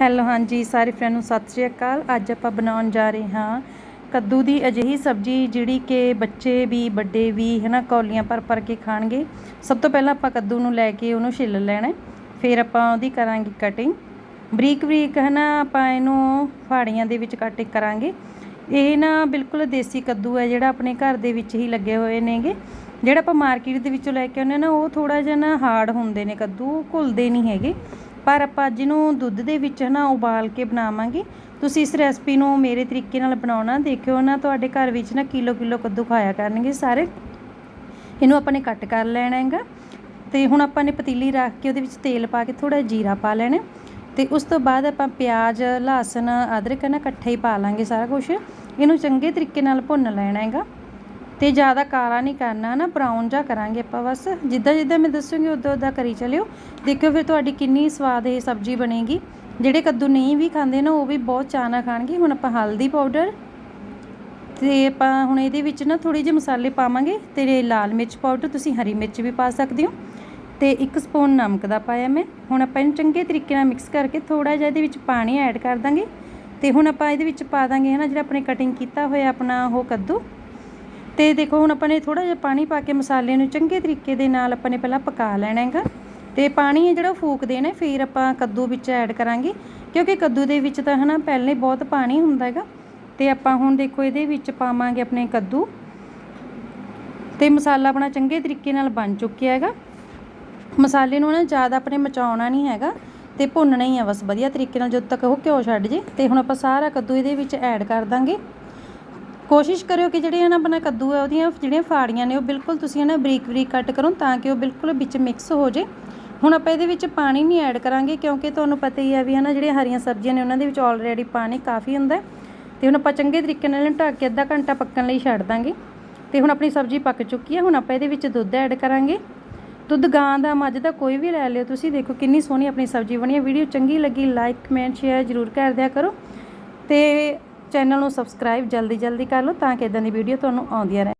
Hello, ਹਾਂਜੀ, ਸਾਰੇ friend ਨੂੰ ਸਤਿ ਸ਼੍ਰੀ ਅਕਾਲ। ਅੱਜ ਆਪਾਂ ਬਣਾਉਣ ਜਾ ਰਹੇ ਹਾਂ ਕੱਦੂ ਦੀ ਅਜਿਹੀ ਸਬਜ਼ੀ ਜਿਹੜੀ ਕਿ ਬੱਚੇ ਵੀ, ਵੱਡੇ ਵੀ, ਹਨਾ, ਕੌਲੀਆਂ ਭਰ ਭਰ ਕੇ ਖਾਣਗੇ। ਸਭ ਤੋਂ ਪਹਿਲਾਂ ਆਪਾਂ ਕੱਦੂ ਨੂੰ ਲੈ ਕੇ ਉਹਨੂੰ ਛਿੱਲ ਲੈਣਾ ਫਿਰ ਆਪਾਂ ਉਹਦੀ ਕਰਾਂਗੇ ਕਟਿੰਗ ਬਰੀਕ ਬਰੀਕ, ਹਨਾ, ਆਪਾਂ ਇਹਨੂੰ ਫਾੜੀਆਂ ਦੇ ਵਿੱਚ ਕਟਿੰਗ ਕਰਾਂਗੇ। ਇਹ ਨਾ ਬਿਲਕੁਲ ਦੇਸੀ ਕੱਦੂ ਹੈ, ਜਿਹੜਾ ਆਪਣੇ ਘਰ ਦੇ ਵਿੱਚ ਹੀ ਲੱਗੇ ਹੋਏ ਨੇਗੇ। ਜਿਹੜਾ ਆਪਾਂ ਮਾਰਕੀਟ ਦੇ ਵਿੱਚੋਂ ਲੈ ਕੇ ਆਉਂਦੇ ਨਾ, ਉਹ ਥੋੜਾ ਜਿਹਾ ਨਾ ਹਾਰਡ ਹੁੰਦੇ ਨੇ ਕੱਦੂ ਘੁਲਦੇ ਨਹੀਂ ਹੈਗੇ। ਪਰ ਆਪਾਂ ਅੱਜ ਇਹਨੂੰ ਦੁੱਧ ਦੇ ਵਿੱਚ ਨਾ ਉਬਾਲ ਕੇ ਬਣਾਵਾਂਗੇ। ਤੁਸੀਂ ਇਸ ਰੈਸਪੀ ਨੂੰ ਮੇਰੇ ਤਰੀਕੇ ਨਾਲ ਬਣਾਉਣਾ, ਦੇਖਿਓ ਨਾ ਤੁਹਾਡੇ ਘਰ ਵਿੱਚ ਨਾ ਕਿਲੋ ਕਿਲੋ ਕੱਦੂ ਖਾਇਆ ਕਰਨਗੇ ਸਾਰੇ। ਇਹਨੂੰ ਆਪਾਂ ਨੇ ਕੱਟ ਕਰ ਲੈਣਾ ਹੈਗਾ ਤੇ ਹੁਣ ਆਪਾਂ ਨੇ ਪਤੀਲੀ ਰੱਖ ਕੇ ਉਹਦੇ ਵਿੱਚ ਤੇਲ ਪਾ ਕੇ ਥੋੜਾ ਜੀਰਾ ਪਾ ਲੈਣਾ। ਤੇ ਉਸ ਤੋਂ ਬਾਅਦ ਆਪਾਂ ਪਿਆਜ਼ ਲਹਸਨ ਅਦਰਕ ਨਾ ਇਕੱਠੇ ਹੀ ਪਾ ਲਾਂਗੇ ਸਾਰਾ ਕੁਝ ਇਹਨੂੰ ਚੰਗੇ ਤਰੀਕੇ ਨਾਲ ਭੁੰਨ ਲੈਣਾ ਹੈਗਾ। ਤੇ ਜ਼ਿਆਦਾ ਕਾਲਾ ਨਹੀਂ ਕਰਨਾ ਨਾ ਬਰਾਊਨ ਜਿਹਾ ਕਰਾਂਗੇ ਆਪਾਂ ਬਸ। ਜਿੱਦਾਂ ਜਿੱਦਾਂ ਮੈਂ ਦੱਸੂਗੀ, ਉਦਾਂ ਉਦਾਂ ਕਰੀ ਚਲਿਓ। ਦੇਖਿਓ ਫਿਰ ਤੁਹਾਡੀ ਕਿੰਨੀ ਸਵਾਦ ਇਹ ਸਬਜ਼ੀ ਬਣੇਗੀ। ਜਿਹੜੇ ਕੱਦੂ ਨਹੀਂ ਵੀ ਖਾਂਦੇ ਨਾ, ਉਹ ਵੀ ਬਹੁਤ ਚਾਅ ਨਾਲ ਖਾਣਗੇ। ਹੁਣ ਆਪਾਂ ਹਲਦੀ ਪਾਊਡਰ ਤੇ ਆਪਾਂ ਹੁਣ ਇਹਦੇ ਵਿੱਚ ਨਾ ਥੋੜੇ ਜਿਹੇ ਮਸਾਲੇ ਪਾਵਾਂਗੇ ਤੇ ਲਾਲ ਮਿਰਚ ਪਾਊਡਰ, ਤੁਸੀਂ ਹਰੀ ਮਿਰਚ ਵੀ ਪਾ ਸਕਦੇ ਹੋ। ਤੇ ਇੱਕ ਸਪੂਨ ਨਮਕ ਦਾ ਪਾਇਆ ਮੈਂ। ਹੁਣ ਆਪਾਂ ਇਹਨੂੰ ਚੰਗੇ ਤਰੀਕੇ ਨਾਲ ਮਿਕਸ ਕਰਕੇ ਥੋੜਾ ਜਿਹਾ ਇਹਦੇ ਵਿੱਚ ਪਾਣੀ ਐਡ ਕਰ ਦਾਂਗੇ। ਤੇ ਹੁਣ ਆਪਾਂ ਇਹਦੇ ਵਿੱਚ ਪਾ ਦਾਂਗੇ ਹਨਾ, ਜਿਹੜਾ ਆਪਣੇ ਕਟਿੰਗ ਕੀਤਾ ਹੋਇਆ ਆਪਣਾ ਉਹ ਕੱਦੂ। ਤੇ ਦੇਖੋ, ਹੁਣ ਆਪਾਂ ਨੇ ਥੋੜਾ ਜਿਹਾ ਪਾਣੀ ਪਾ ਕੇ ਮਸਾਲੇ ਨੂੰ ਚੰਗੇ ਤਰੀਕੇ ਦੇ ਨਾਲ ਆਪਾਂ ਨੇ ਪਹਿਲਾਂ ਪਕਾ ਲੈਣਾ ਹੈਗਾ। ਤੇ ਪਾਣੀ ਹੈ ਜਿਹੜਾ ਫੂਕ ਦੇਣਾ ਫਿਰ ਆਪਾਂ ਕੱਦੂ ਵਿੱਚ ਐਡ ਕਰਾਂਗੇ। ਕਿਉਂਕਿ ਕੱਦੂ ਦੇ ਵਿੱਚ ਤਾਂ ਹਨਾ ਪਹਿਲੇ ਬਹੁਤ ਪਾਣੀ ਹੁੰਦਾ ਹੈਗਾ। ਤੇ ਆਪਾਂ ਹੁਣ ਦੇਖੋ, ਇਹਦੇ ਵਿੱਚ ਪਾਵਾਂਗੇ ਆਪਣੇ ਕੱਦੂ। ਤੇ ਮਸਾਲਾ ਆਪਣਾ ਚੰਗੇ ਤਰੀਕੇ ਨਾਲ ਬਣ ਚੁੱਕਿਆ ਹੈਗਾ। ਮਸਾਲੇ ਨੂੰ ਨਾ ਜ਼ਿਆਦਾ ਆਪਣੇ ਮਚਾਉਣਾ ਨਹੀਂ ਹੈਗਾ ਤੇ ਭੁੰਨਣਾ ਹੀ ਆ ਬਸ, ਵਧੀਆ ਤਰੀਕੇ ਨਾਲ ਜਦੋਂ ਤੱਕ ਉਹ ਘਿਓ ਛੱਡ ਜੇ। ਤੇ ਹੁਣ ਆਪਾਂ ਸਾਰਾ ਕੱਦੂ ਇਹਦੇ ਵਿੱਚ ਐਡ ਕਰ ਦਾਂਗੇ। ਕੋਸ਼ਿਸ਼ ਕਰਿਓ ਕਿ ਜਿਹੜੇ ਨਾ ਆਪਣਾ ਕੱਦੂ ਹੈ ਉਹਦੀਆਂ ਜਿਹੜੀਆਂ ਫਾੜੀਆਂ ਨੇ, ਉਹ ਬਿਲਕੁਲ ਤੁਸੀਂ ਨਾ ਬਰੀਕ ਬਰੀਕ ਕੱਟ ਕਰੋ ਤਾਂ ਕਿ ਉਹ ਬਿਲਕੁਲ ਵਿੱਚ ਮਿਕਸ ਹੋ ਜੇ। ਹੁਣ ਆਪਾਂ ਇਹਦੇ ਵਿੱਚ ਪਾਣੀ ਨਹੀਂ ਐਡ ਕਰਾਂਗੇ ਕਿਉਂਕਿ ਤੁਹਾਨੂੰ ਪਤਾ ਹੀ ਆ ਵੀ ਹਨਾ ਜਿਹੜੀਆਂ ਹਰੀਆਂ ਸਬਜ਼ੀਆਂ ਨੇ, ਉਹਨਾਂ ਦੇ ਵਿੱਚ ਆਲਰੇਡੀ ਪਾਣੀ ਕਾਫੀ ਹੁੰਦਾ ਹੈ। ਤੇ ਹੁਣ ਆਪਾਂ ਚੰਗੇ ਤਰੀਕੇ ਨਾਲ ਢੱਕ ਕੇ ਅੱਧਾ ਘੰਟਾ ਪੱਕਣ ਲਈ ਛੱਡ ਦਾਂਗੇ। ਤੇ ਹੁਣ ਆਪਣੀ ਸਬਜ਼ੀ ਪੱਕ ਚੁੱਕੀ ਹੈ ਹੁਣ ਆਪਾਂ ਇਹਦੇ ਵਿੱਚ ਦੁੱਧ ਐਡ ਕਰਾਂਗੇ। ਦੁੱਧ ਗਾਂ ਦਾ ਮੱਝ ਦਾ ਕੋਈ ਵੀ ਲੈ ਲਿਓ ਤੁਸੀਂ, ਦੇਖੋ ਕਿੰਨੀ ਸੋਹਣੀ ਆਪਣੀ ਸਬਜ਼ੀ ਬਣੀ ਹੈ ਵੀਡੀਓ ਚੰਗੀ ਲੱਗੀ ਲਾਈਕ ਕਮੈਂਟ ਸ਼ੇਅਰ ਜ਼ਰੂਰ ਕਰ ਦਿਆ ਕਰੋ। ਤੇ ਚੈਨਲ ਨੂੰ ਸਬਸਕ੍ਰਾਈਬ ਜਲਦੀ ਜਲਦੀ ਕਰ ਲਓ ਤਾਂ ਕਿ ਇਦਾਂ ਦੀ ਵੀਡੀਓ ਤੁਹਾਨੂੰ ਆਉਂਦੀਆਂ ਰਹਿਣ।